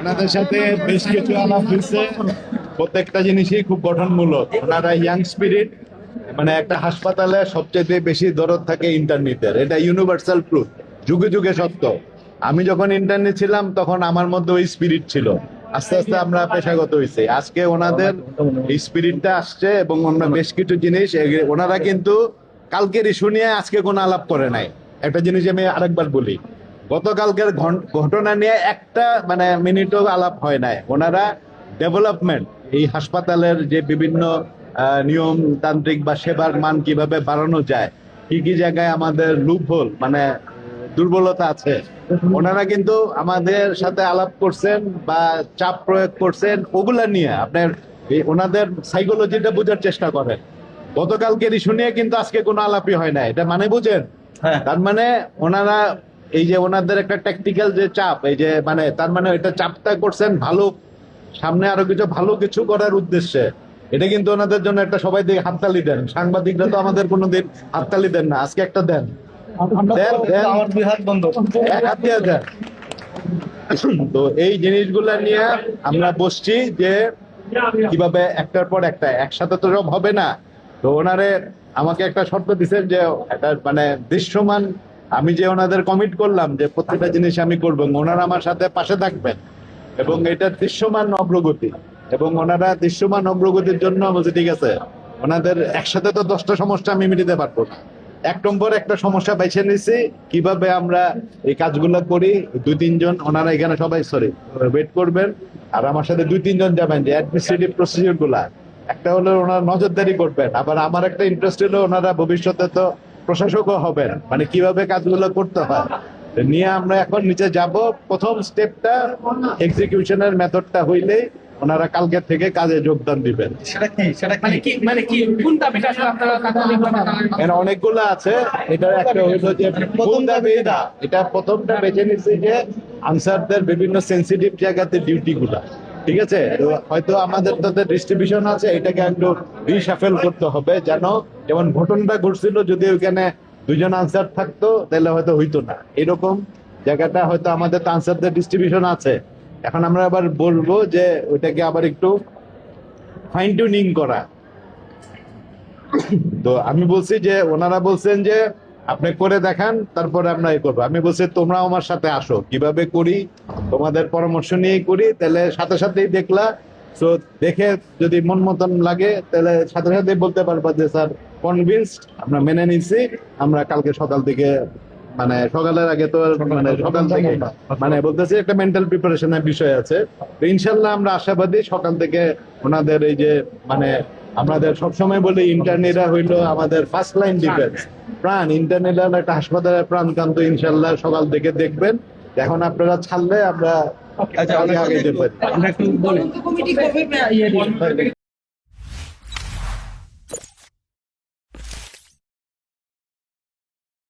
ওনাদের সাথে বেশ কিছু আলাপ হয়েছে। প্রত্যেকটা জিনিসই খুব গঠনমূলক। ওনারা ইয়াং স্পিরিট মানে একটা হাসপাতালে সবচেয়ে বেশি দরদ থাকে ইন্টারনেটের। এটা ইউনিভার্সাল প্রুফ যুগে যুগে সত্য। আমি যখন ইন্টারনেট ছিলাম, তখন আমার মধ্যে ওই স্পিরিট ছিল। আস্তে আস্তে আমরা পেশাগত হয়েছি। আজকে ওনাদের স্পিরিটটা আসছে এবং অন্য বেশ কিছু জিনিস ওনারা কিন্তু কালকের ইস্যু নিয়ে আজকে কোনো আলাপ করে নাই। একটা জিনিস আমি আরেকবার বলি। গতকালকের ঘটনা নিয়ে একটা মানে মিনিটও আলাপ হয় নাই। ওনারা ডেভেলপমেন্ট এই হাসপাতালের যে বিভিন্ন আহ, নিয়ম তান্ত্রিক বা সেবার মান কীভাবে বাড়ানো যায় কি কি জায়গায় আমাদের লুপহোল মানে দুর্বলতা আছে ওনারা কিন্তু আমাদের সাথে আলাপ করছেন বা চাপ প্রয়োগ করছেন ওগুলা নিয়ে আপনার ওনাদের সাইকোলজিটা বোঝার চেষ্টা করেন। গতকালকের ইস্যু নিয়ে কিন্তু আজকে কোনো আলাপই হয় না এটা মানে বুঝেন? হ্যাঁ। তার মানে ওনারা এই যে ওনাদের একটা ট্যাকটিক্যাল যে চাপ এই যে মানে তার মানে এটা চাপটা করছেন ভালো সামনে আরও কিছু ভালো কিছু করার উদ্দেশ্যে। এটা কিন্তু ওনাদের জন্য একটা সবাই দিকে হাততালি দেন। সাংবাদিকরা তো আমাদের কোনোদিন হাততালি দেন না আজকে একটা দেন। দিয়ে তো এই জিনিসগুলা নিয়ে আমরা বসছি যে কীভাবে একটার পর একটা একসাথে তো সব হবে না। তো ওনারে আমাকে একটা শর্ত দিচ্ছেন যে একটা মানে দৃশ্যমান আমি যে ওনাদের কমিট করলাম যে প্রত্যেকটা জিনিস আমি করব ওনারা আমার সাথে পাশে থাকবেন, এবং এটা দৃশ্যমান অগ্রগতি, এবং ওনারা দৃশ্যমান অগ্রগতির জন্য বলছে, ঠিক আছে, ওনাদের একসাথে তো দশটা সমস্যা আমি মিটিতে পারব না। এক নম্বর একটা সমস্যা বেছে নিছি, কীভাবে আমরা এই কাজগুলো করি, দুই তিনজন, ওনারা এখানে সবাই সরি ওয়েট করবেন, আর আমার সাথে দুই তিনজন যাবেন, যে অ্যাডমিনিস্ট্রেটিভ প্রসিডিউরগুলা। একটা হলো ওনারা নজরদারি করবেন, আবার আমার একটা ইন্টারেস্ট হলো ওনারা ভবিষ্যতে তো প্রশাসকও হবেন। মানে কীভাবে কাজগুলো করতে হয়। নিয়ে আমরা এখন নিচে যাব। প্রথম স্টেপটা এক্সিকিউশনের মেথডটা হইলেই ওনারা কালকে থেকে কাজে যোগদান দিবেন। সেটা কি? মানে মানে অনেকগুলো আছে। এটা একটা হইল যে প্রথম দাবি এটা? এটা প্রথমটা বেছে নিচ্ছে যে আনসারদের বিভিন্ন সেন্সিটিভ জায়গাতে ডিউটি গুলা। ঠিক আছে? হয়তো আমাদের তাদের ডিস্ট্রিবিউশন আছে, এটাকে একটু রিসাফেল করতে হবে যেন যেমন ঘটনাটা ঘটছিল যদি ওইখানে দুজন আনসার থাকতো, তাহলে হয়তো হইতো না। এরকম জায়গাটা হয়তো আমাদের আনসারদের ডিস্ট্রিবিউশন আছে। এখন আমরা আবার বলব যে ওইটাকে আবার একটু ফাইন টিউনিং করা। তো আমি বলছি যে, ওনারা বলছেন যে আপনি করে দেখান তারপরে আমরা এ করব। আমি বলছি তোমরা আমার সাথে আসো। কীভাবে করি? তোমাদের পরামর্শ নিয়েই করি তাহলে সাথে সাথেই দেখলা। তো দেখে যদি মন মতন লাগে তাহলে সাথে সাথেই বলতে পারবা যে স্যার কনভিন্সড আমরা মেনে নিচ্ছি আমরা কালকে সকাল থেকে মানে সকালের আগে তো মানে সকাল থেকে মানে বলতেছি একটা মেন্টাল প্রিপারেশনের বিষয় আছে। তো ইনশাল্লাহ আমরা আশাবাদী সকাল থেকে ওনাদের এই যে মানে আমাদের সবসময় বলি ইন্টারনেটরা হইল আমাদের ফার্স্ট লাইন ডিফেন্স প্রাণ ইন্টারনেট একটা হাসপাতালের প্রাণকান্ত ইনশাল্লাহ সকাল থেকে দেখবেন এখন আপনারা ছাড়লে আমরা আচ্ছা, আগে যেতে পারি